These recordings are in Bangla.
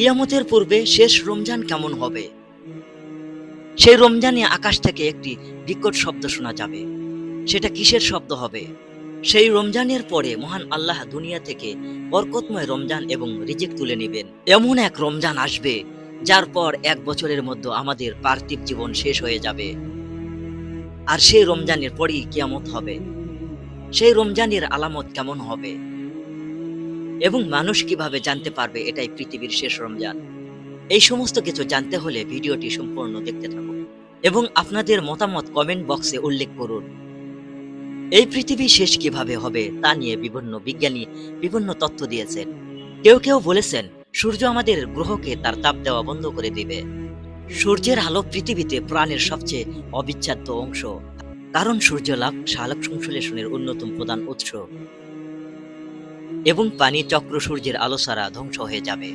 কিয়ামতের পূর্বে শেষ রমজান কেমন হবে? সেই রমজানে আকাশ থেকে একটি বিকট শব্দ শোনা যাবে। সেটা কিসের শব্দ হবে? সেই রমজানের পরে মহান আল্লাহ দুনিয়া থেকে বরকতময় রমজান এবং রিজিক তুলে নেবেন। এমন এক রমজান আসবে, যার পর এক বছরের মধ্যে আমাদের পার্থিব জীবন শেষ হয়ে যাবে। আর সেই রমজানের পরেই কিয়ামত হবে। সেই রমজানের আলামত কেমন হবে? এবং মানুষ কীভাবে জানতে পারবে এটাই পৃথিবীর শেষ রমজান। এই সমস্ত কিছু জানতে হলে ভিডিওটি সম্পূর্ণ দেখতে থাকুন এবং আপনাদের মতামত কমেন্ট বক্সে উল্লেখ করুন। এই পৃথিবী শেষ কীভাবে হবে তা নিয়ে বিভিন্ন বিজ্ঞানী বিভিন্ন তথ্য দিয়েছেন। কেউ কেউ বলেছেন, সূর্য আমাদের গ্রহকে তার তাপ দেওয়া বন্ধ করে দিবে। সূর্যের আলো পৃথিবীতে প্রাণের সবচেয়ে অবিচ্ছেদ্য অংশ। কারণ সূর্য লাভ সালোক সংশ্লেষণের অন্যতম প্রধান উৎস। এবং পানি চক্র সূর্যের আলো ছাড়া ধ্বংস হয়ে যাবে।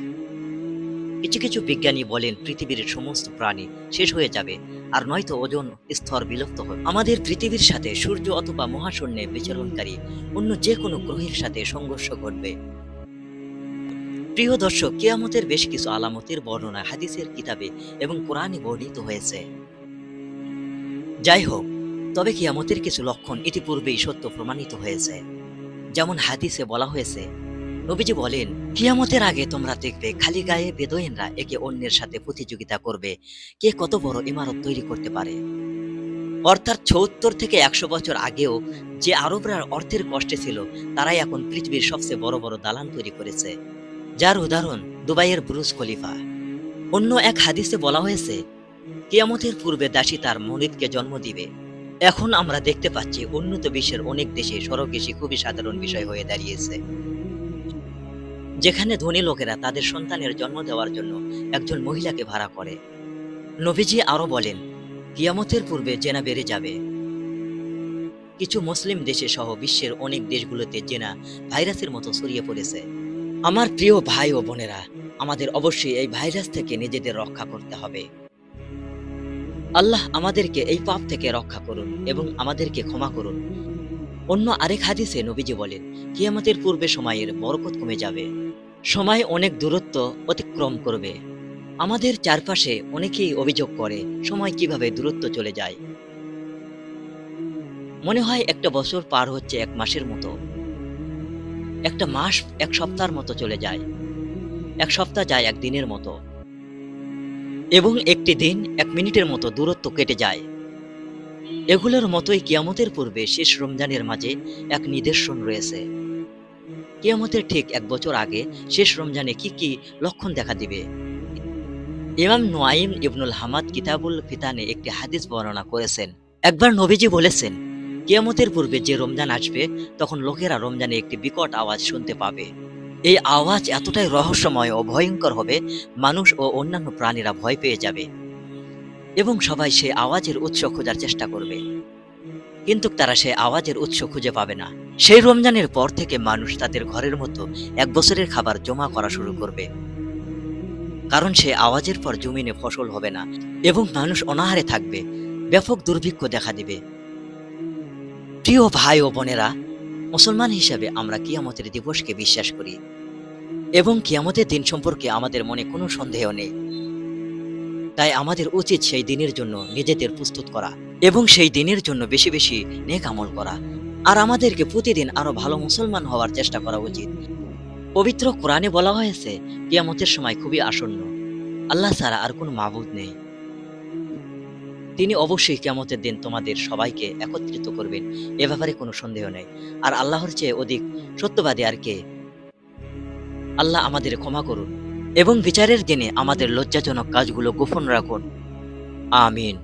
কিছু কিছু বিজ্ঞানী বলেন পৃথিবীর সমস্ত প্রাণী শেষ হয়ে যাবে, আর নয়তো ওজন স্তর বিলুপ্ত হবে। আমাদের পৃথিবীর সাথে সূর্য অথবা মহাশূন্যে বিচরণকারী অন্য যে কোনো গ্রহের সাথে সংঘর্ষ ঘটবে। প্রিয় দর্শক, কেয়ামতের বেশ কিছু আলামতের বর্ণনা হাদিসের কিতাবে এবং কোরআনে বর্ণিত হয়েছে। যাই হোক, তবে কিয়ামতের কিছু লক্ষণ ইতিপূর্বেই সত্য প্রমাণিত হয়েছে। যেমন হাদিসে বলা হয়েছে, নবীজি বলেন, কিয়ামতের আগে তোমরা দেখবে খালি গায়ে বেদোয়েনরা একে অন্যের সাথে প্রতিযোগিতা করবে। কে কত বড় ইমারত তৈরি করতে পারে? অর্থাৎ ছত্তর থেকে একশো বছর আগেও যে আরবরা অর্থের কষ্টে ছিল, তারাই এখন পৃথিবীর সবচেয়ে বড় বড় দালান তৈরি করেছে। যার উদাহরণ দুবাইয়ের ব্রুজ খলিফা। অন্য এক হাদিসে বলা হয়েছে, কিয়ামতের পূর্বে দাসী তার মনিদকে জন্ম দিবে। এখন আমরা দেখতে পাচ্ছি উন্নত বিশ্বের অনেক দেশে সরগেশি খুবই সাধারণ বিষয় হয়ে দাঁড়িয়েছে। যেখানে ধনী লোকেরা তাদের সন্তানের জন্ম দেওয়ার জন্য একজন মহিলাকে ভাড়া করে। নবীজি আরও বলেন, কিয়ামতের পূর্বে জেনা বেড়ে যাবে। কিছু মুসলিম দেশে সহ বিশ্বের অনেক দেশগুলোতে জেনা ভাইরাসের মতো ছড়িয়ে পড়েছে। আমার প্রিয় ভাই ও বোনেরা, আমাদের অবশ্যই এই ভাইরাস থেকে নিজেদের রক্ষা করতে হবে। আল্লাহ আমাদেরকে এই পাপ থেকে রক্ষা করুন এবং আমাদেরকে ক্ষমা করুন। অন্য আরেক হাদিসে নবীজি বলেন, কিয়ামতের পূর্বে সময়ের বরকত কমে যাবে। সময় অনেক দূরত্ব অতিক্রম করবে। আমাদের চারপাশে অনেকেই অভিযোগ করে, সময় কীভাবে দূরত্ব চলে যায়। মনে হয় একটা বছর পার হচ্ছে এক মাসের মতো। একটা মাস এক সপ্তাহের মতো চলে যায়। এক সপ্তাহ যায় এক দিনের মতো। এবং একটি দিন এক মিনিটের মতো দূরত্ব কেটে যায়। এগুলোর মতোই কিয়ামতের পূর্বে শেষ রমজানের মাঝে এক নিদর্শন রয়েছে। কিয়ামতের ঠিক এক বছর আগে শেষ রমজানে কি কি লক্ষণ দেখা দিবে? ইমাম নোয়াইম ইবনুল হামাদ কিতাবুল ফিতানে একটি হাদিস বর্ণনা করেছেন। একবার নবীজি বলেছেন, কিয়ামতের পূর্বে যে রমজান আসবে, তখন লোকেরা রমজানে একটি বিকট আওয়াজ শুনতে পাবে। এই আওয়াজ এতটাই রহস্যময় ও ভয়ঙ্কর হবে, মানুষ ও অন্যান্য প্রাণীরা ভয় পেয়ে যাবে এবং সবাই সেই আওয়াজের উৎস খোঁজার চেষ্টা করবে। কিন্তু তারা সেই আওয়াজের উৎস খুঁজে পাবে না। সেই রমজানের পর থেকে মানুষ তাদের ঘরের মতো এক বছরের খাবার জমা করা শুরু করবে। কারণ সে আওয়াজের পর জমিনে ফসল হবে না এবং মানুষ অনাহারে থাকবে, ব্যাপক দুর্ভিক্ষ দেখা দিবে। প্রিয় ভাই ও বোনেরা মুসলমান হিসাবে আমরা কিয়ামতের দিবসকে বিশ্বাস করি এবং কিয়ামতের দিন সম্পর্কে আমাদের মনে কোনো সন্দেহ নেই। তাই আমাদের উচিত সেই দিনের জন্য নিজেদের প্রস্তুত করা এবং সেই দিনের জন্য বেশি বেশি নেক আমল করা। আর আমাদেরকে প্রতিদিন আরও ভালো মুসলমান হওয়ার চেষ্টা করা উচিত। পবিত্র কোরআনে বলা হয়েছে, কিয়ামতের সময় খুবই আসন্ন। আল্লাহ ছাড়া আর কোনো মাবুদ নেই। তিনি অবশ্যই কেমতের দিন তোমাদের সবাইকে একত্রিত করবেন। এ ব্যাপারে কোনো সন্দেহ নেই। আর আল্লাহর চেয়ে অধিক সত্যবাদী আর কে? আল্লাহ আমাদের ক্ষমা করুন এবং বিচারের দিনে আমাদের লজ্জাজনক কাজগুলো গোপন রাখুন। আমিন।